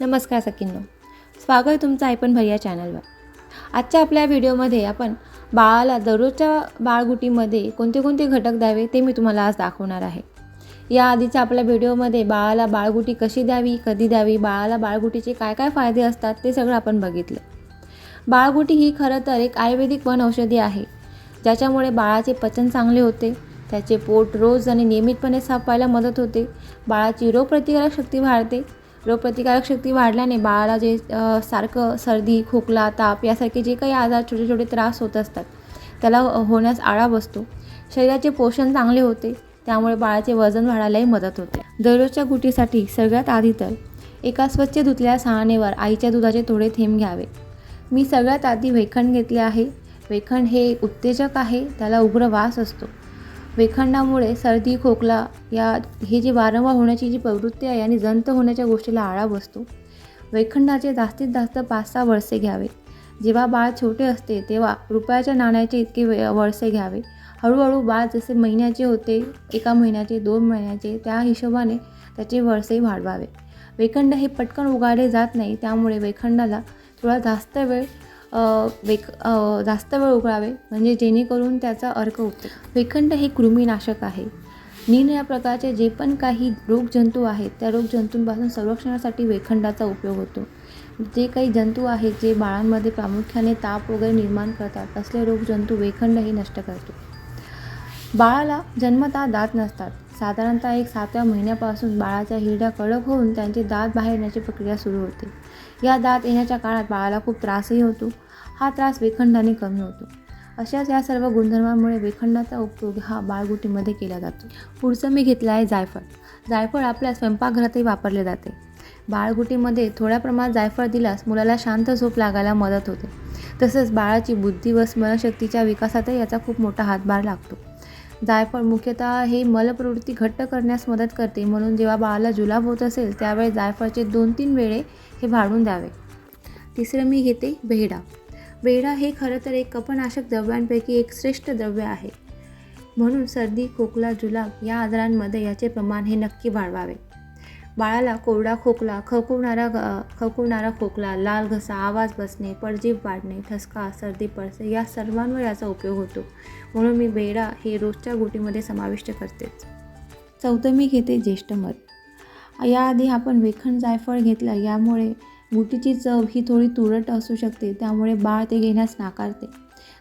नमस्कार सकिन्नो स्वागत आहे तुमचं ऐपण भैया चॅनलवर. आजच्या आपल्या व्हिडिओमध्ये आपण बाळाला दररोजच्या बाळगुटीमध्ये कोणते कोणते घटक द्यावे ते मी तुम्हाला आज दाखवणार आहे. या आधीच्या आपल्या व्हिडिओमध्ये बाळाला बाळगुटी कशी द्यावी कधी द्यावी बाळाला बाळगुटीचे काय काय फायदे असतात ते सगळं आपण बघितलं. बाळगुटी ही खरं तर एक आयुर्वेदिक वन औषधी आहे ज्याच्यामुळे बाळाचे पचन चांगले होते त्याचे पोट रोज आणि नियमितपणे साफ व्हायला मदत होते बाळाची रोगप्रतिकारक शक्ती वाढते रोगप्रतिकारक शक्ती वाढल्याने बाळाला जे सारखं सर्दी खोकला ताप यासारखे जे काही आजार छोटे छोटे त्रास होत असतात त्याला होण्यास आळा बसतो. शरीराचे पोषण चांगले होते त्यामुळे बाळाचे वजन वाढायलाही मदत होते. दररोजच्या गुटीसाठी सगळ्यात आधी तर एका स्वच्छ धुतलेल्या सहाणेवर आईच्या दुधाचे थोडे थेंब घ्यावे. मी सगळ्यात आधी वेखण घेतले आहे. वेखण हे एक उत्तेजक आहे त्याला उग्र वास असतो. वेखंडामुळे सर्दी खोकला या हे जे वारंवार होण्याची जी प्रवृत्ती आहे आणि जंत होण्याच्या गोष्टीला आळा बसतो वेखंडाचे जास्तीत जास्त पाच सहा वळसे घ्यावे. जेव्हा बाळ छोटे असते तेव्हा रुपयाच्या नाण्याचे इतके वे वळसे घ्यावे. हळूहळू बाळ जसे महिन्याचे होते एका महिन्याचे दोन महिन्याचे त्या हिशोबाने त्याचे वळसे वाढवावे. वेखंड हे पटकन उगाडले जात नाही त्यामुळे वेखंडाला थोडा जास्त वेळ वेक जास्त वेळ उकळावे म्हणजे जेणेकरून त्याचा अर्क उठतो वेखंड हे कृमीनाशक आहे. नीन या प्रकारचे जे पण काही रोगजंतू आहेत त्या रोगजंतूंपासून संरक्षणासाठी वेखंडाचा उपयोग होतो. जे काही जंतू आहेत जे बाळांमध्ये प्रामुख्याने ताप वगैरे निर्माण करतात असले रोगजंतू वेखंडही नष्ट करतो. बाळाला जन्मतः दात नसतात. साधारणतः एक सातव्या महिन्यापासून बाळाच्या हिरड्या कडक होऊन त्यांचे दात बाहेर येण्याची प्रक्रिया सुरू होते. या दात येण्याच्या काळात बाळाला खूप त्रासही होतो. हा त्रास वेखंडाने कमी होतो. अशाच या सर्व गुणधर्मांमुळे वेखंडाचा उपयोग हा बाळगुटीमध्ये केला जातो. पुढचं मी घेतलं आहे जायफळ. जायफळ आपल्या स्वयंपाकघरातही वापरले जाते. बाळगुटीमध्ये थोड्या प्रमाणात जायफळ दिल्यास मुलाला शांत झोप लागायला मदत होते. तसंच बाळाची बुद्धी व स्मरणशक्तीच्या विकासातही याचा खूप मोठा हातभार लागतो. जायफळ मुख्यतः हे मलप्रवृत्ती घट्ट करण्यास मदत करते. म्हणून जेव्हा बाळाला जुलाब होत असेल त्यावेळी जायफळचे दोन तीन वेळे हे भाडून द्यावे. तिसरं मी घेते बेहडा बेहडा हे खरं तर एक कपनाशक द्रव्यांपैकी एक श्रेष्ठ द्रव्य आहे. म्हणून सर्दी खोकला जुलाब या आजारांमध्ये याचे प्रमाण हे नक्की वाढवावे. बाळाला कोरडा खोकला खवखवणारा ग- खवखवणारा खोकला लाल घसा आवाज बसणे पडजीप वाढणे ठसका सर्दी पडसे या सर्वांवर याचा उपयोग होतो. म्हणून मी बेडा हे रोजच्या गुटीमध्ये समाविष्ट करतेच चौथं मी घेते ज्येष्ठ मध याआधी आपण वेखण जायफळ घेतलं यामुळे गुटीची चव ही थोडी तुरट असू शकते त्यामुळे बाळ ते घेण्यास नाकारते.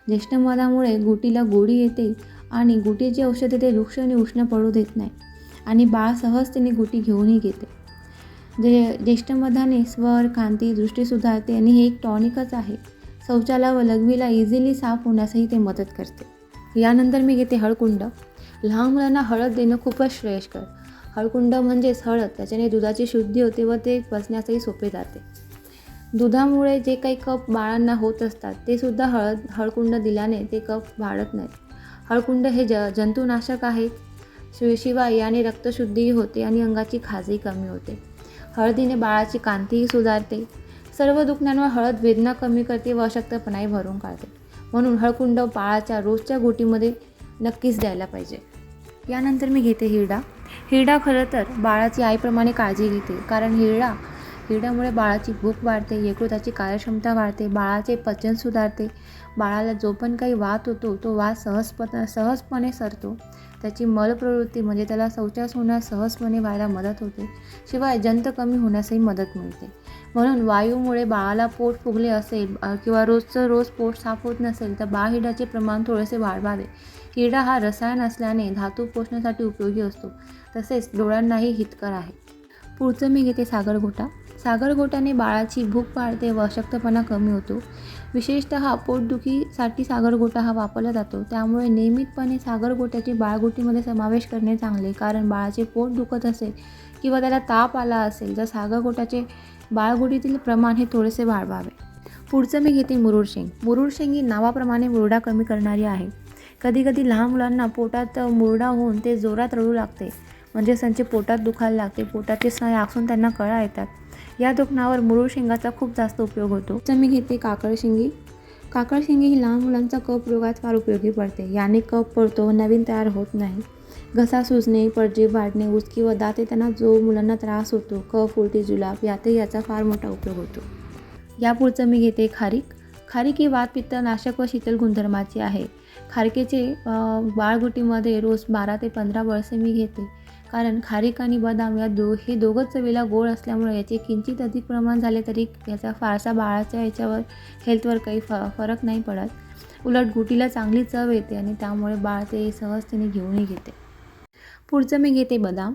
ज्येष्ठ मधामुळे गुटीला गोडी येते आणि गुटीची औषधे ते वृक्ष आणि उष्ण पडू देत नाही. आणि बाळ सहजतेने गुटी घेऊनही घेते. जे ज्येष्ठ मधाने स्वर कांती दृष्टी सुधारते आणि हे एक टॉनिकच आहे. शौचाला व लघवीला इझिली साफ होण्यासही ते मदत करते. यानंतर मी घेते हळकुंड. लहान मुलांना हळद देणं खूपच श्रेयस्कर. हळकुंड म्हणजेच हळद त्याच्याने दुधाची शुद्धी होते व ते पचण्यासही सोपे जाते. दुधामुळे जे काही कप बाळांना होत असतात ते सुद्धा हळद हळकुंड दिल्याने ते कप वाढत नाहीत. हळकुंड हे ज जंतुनाशक आहेत शिवाय याने रक्तशुद्धीही होते आणि अंगाची खाजही कमी होते. हळदीने बाळाची कांतीही सुधारते. सर्व दुखण्यांवर हळद वेदना कमी करते व अशक्तपणाही भरून काढते. म्हणून हळकुंड बाळाच्या रोजच्या गोटीमध्ये नक्कीच द्यायला पाहिजे. यानंतर मी घेते हिरडा. हिरडा खरं तर बाळाची आईप्रमाणे काळजी घेते. कारण हिरडा हिरड्यामुळे बाळाची भूक वाढते यकृताची कार्यक्षमता वाढते बाळाचे पचन सुधारते. बाळाला जो पण काही वात होतो तो वात सहजपण सहजपणे सरतो. त्याची मलप्रवृत्ती म्हणजे त्याला शौचास होण्यास सहजपणे व्हायला मदत होते. शिवाय जंत कमी होण्यासही मदत मिळते. म्हणून वायूमुळे बाळाला पोट फुगले असेल किंवा रोजचं रोज पोट साफ होत नसेल तर बाळ प्रमाण थोडेसे वाढवावे. हिडा हा रसायन असल्याने धातू पोषणासाठी उपयोगी असतो. तसेच डोळ्यांनाही हितकर आहे. पुढचं मी घेते सागरगोटा सागरगोट्याने बाळाची भूक वाढते व अशक्तपणा कमी होतो. विशेषतः पोटदुखीसाठी सागरगोटा हा वापरला जातो. त्यामुळे नियमितपणे सागरगोट्याची बाळगोटीमध्ये समावेश करणे चांगले. कारण बाळाचे पोट दुखत असेल किंवा त्याला ताप आला असेल तर सागरगोटाचे बाळगोटीतील प्रमाण हे थोडेसे वाढवावे. पुढचं मी घेते मुरुड शेंग. मुरुड शेंग ही नावाप्रमाणे मुरडा कमी करणारी आहे. कधीकधी लहान मुलांना पोटात मुरडा होऊन ते जोरात रडू लागते. म्हणजे त्यांचे पोटात दुखायला लागते. पोटाचे स्नायू आखून त्यांना कळा येतात. या दुखण्यावर मुरुळ शेंगाचा खूप जास्त उपयोग होतो. तर मी घेते काकड शेंगी. काकड शेंगी ही लहान मुलांचा कप रोगात फार उपयोगी पडते. याने कप पडतो नवीन तयार होत नाही. घसा सुजणे परजीव वाढणे उचकी व दात येताना जो मुलांना त्रास होतो कफ उलटी जुलाब यातही याचा फार मोठा उपयोग होतो. यापुढचं मी घेते खारीक. खारीक ही वात पित्त नाशक व शीतल गुणधर्माची आहे. खारकेचे बाळगुटीमध्ये रोज बारा ते पंधरा वळसे मी घेते. कारण खारीक आणि बदाम या दो हे दोघं चवीला गोड असल्यामुळे याचे किंचित अधिक प्रमाण झाले तरी याचा फारसा बाळाच्या याच्यावर हेल्थवर काही फ फरक नाही पडत. उलट गुटीला चांगली चव येते आणि त्यामुळे बाळ ते सहजतेने घेऊनही घेते. पुढचं मी घेते बदाम.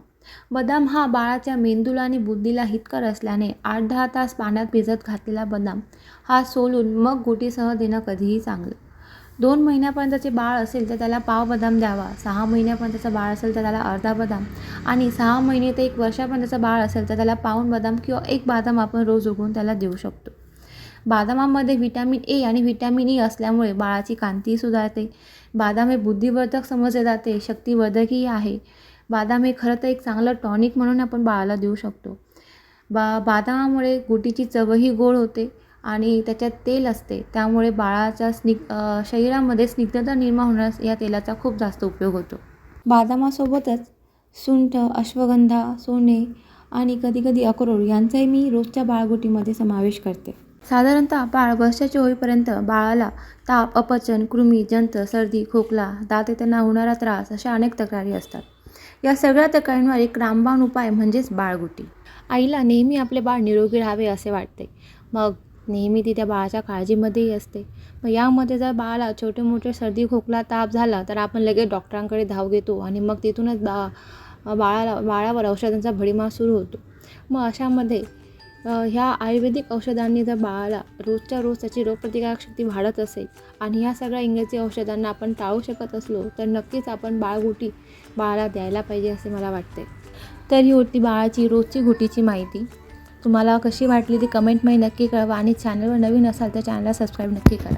बदाम हा बाळाच्या मेंदूला आणि बुद्धीला हितकर असल्याने आठ दहा तास पाण्यात भिजत घातलेला बदाम हा सोलून मग गुटीसह देणं कधीही चांगलं. दोन महिन्यापर्यंतचे बाळ असेल तर त्याला पाव बदाम द्यावा. सहा महिन्यापर्यंतचं बाळ असेल तर त्याला अर्धा बदाम. आणि सहा महिने ते एक वर्षापर्यंतचं बाळ असेल तर त्याला पाऊण बदाम किंवा एक बदाम आपण रोज उगवून त्याला देऊ शकतो. बदामामध्ये व्हिटॅमिन ए आणि व्हिटॅमिन ई असल्यामुळे बाळाची कांती सुधारते. बदाम हे बुद्धिवर्धक समजले जाते शक्तिवर्धकही आहे. बदाम हे खरं तर एक चांगलं टॉनिक म्हणून आपण बाळाला देऊ शकतो. बा बदामामुळे गुटीची चवही गोड होते. आणि त्याच्यात तेल असते. त्यामुळे बाळाच्या स्निग शरीरामध्ये स्निग्धता निर्माण होण्यास या तेलाचा खूप जास्त उपयोग होतो. बदामासोबतच सुंठ अश्वगंधा सोने आणि कधीकधी अक्रोड यांचाही मी रोजच्या बाळगुटीमध्ये समावेश करते. साधारणतः बाळ वर्षाचे होईपर्यंत बाळाला ताप अपचन कृमी जंत सर्दी खोकला दात येताना होणारा त्रास अशा अनेक तक्रारी असतात. या सगळ्या तक्रारींवर एक रामबाण उपाय म्हणजेच बाळगुटी. आईला नेहमी आपले बाळ निरोगी राहावे असे वाटते. मग नेहमी ती त्या बाळाच्या काळजीमध्येही असते. मग यामध्ये जर बाळाला छोटे मोठे सर्दी खोकला ताप झाला तर आपण लगेच डॉक्टरांकडे धाव घेतो आणि मग तिथूनच बा बाळाला बाळावर औषधांचा भडीमार सुरू होतो. मग अशामध्ये ह्या आयुर्वेदिक औषधांनी जर बाळाला रोजच्या रोज त्याची रोगप्रतिकारक शक्ती वाढत असेल आणि ह्या सगळ्या इंग्रजी औषधांना आपण टाळू शकत असलो तर नक्कीच आपण बाळगुटी बाळाला द्यायला पाहिजे असे मला वाटते तर ही होती बाळाची रोजची घुटीची माहिती. तुम्हाला कशी वाटली ती कमेंटमध्ये नक्की कळवा आणि चॅनलवर नवीन असाल तर चॅनलला सबस्क्राईब नक्की करा.